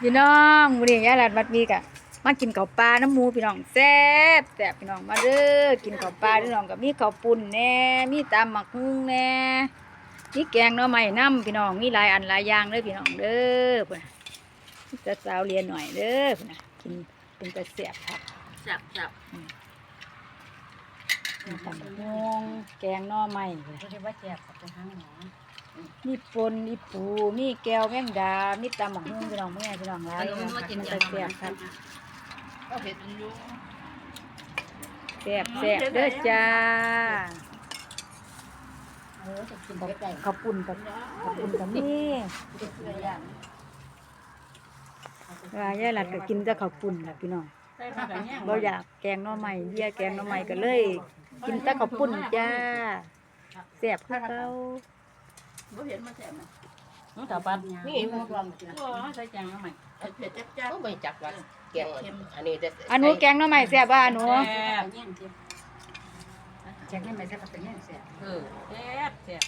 พี่น้องมื้อนี้ยายหลานวัดมีกะมากินข้าวปลาน้ำหมูพี่น้องแซ่บแซ่บพี่น้องมาเด้อกินข้าวปลาพี่น้องกับมีข้าวปุ้นแหน่มีตำหมักฮุ้งแหน่มีแกงหน่อไม้น้ำพี่น้องมีหลายอันหลายอย่างเด้อพี่น้องเด้อพุ่นน่ะจะสาวเรียนหน่อยเด้อพุ่นน่ะกินเป็นกระแซ่บครับจับจับมีตำหมักฮุ้งแกงหน่อไม้เลยเรียกว่าแจบกับเป็นห้างหมอ มีปนมีปู มีแก้วแมงดา มีตำหมักฮุ้งพี่น้องแม่พี่น้องหลายอันนี้ว่ากินมันยาจะแซ่บครับก็เผ็ดมันอยู่แซ่บแซ่บเด้อจ้าเออจะกินข้าวเผ็ดได้ข้าวปุ่นกับข้าวปุ่นกับนี่เผ็ดเลยอย่างว่ายายหลัดก็กินแต่ข้าวปุ่นล่ะพี่น้องใส่ผักกระเนียงบ่อยากแกงหน่อไม้เบี้ยแกงหน่อไม้ก็เลย กินแต่ข้าวปุ่นจ้าแซ่บคือเก่า บ่เห็นมาแซ่บนะน้องตาปัดนี่หมูกรอบโอ้ใส่แจงแล้วไหมเผ็ดจับจับก็ไม่จับว่าแกงอันนี้ได้อันหนูแกงหน่อไม้แซ่บบ่อันหนูแซ่บแกงนี่ไม่ใช่ปลาเป็นแง่เสียเออแซ่บแซ่บ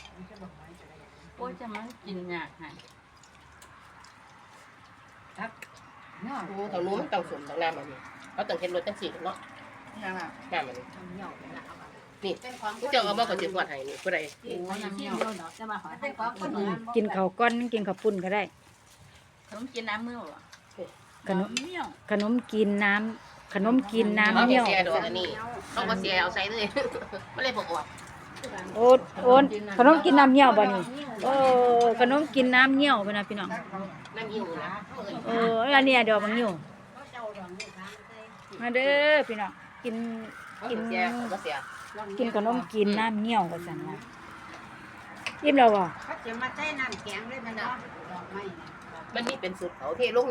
โอ้ยจะมันกินยากให้เนาะโอ้ทางนู้นมันต้องสมทางน้ำมันนี่เขาต้องเห็นรถจังสีเนาะยังอะน้ำมันนี่ เหี่ยวเลยนะนี่กูจะเอามาก่อนจะฟวดให้นี่ผู้ใดโอ้ยน้ำเหี่ยวเนาะจะมาขอให้ความอืมกินข้าวก้อนกินข้าวปุ่นก็ได้ ขนมกินน้ำมือหรอขนมเหี่ยวขนมกินน้ำขนมกินน้ำเขาเหี่ยวเสียดอกอันนี้เขาก็เสียเอาใส่เลยไม่เลยบอกออกโอ๊ตโอนขนมกินน้ำเหี่ยวบ่นี่โอ้ขนมกินน้ำเหี่ยวพุ่นน่ะพี่น้องน้ำอิ่วนะเอออันนี้ดอกบางอยู่มาเด้อพี่น้อง กินเขาเสียเขาก็เสียกินขนมกินน้ำเงี้ยวว่าซั่นล่ะอิ่มแล้วบ่ เขาจะมาใช้น้ำแกงด้วยมันเนาะดอกไม้ มันนี่เป็นสูตรเขาเทลง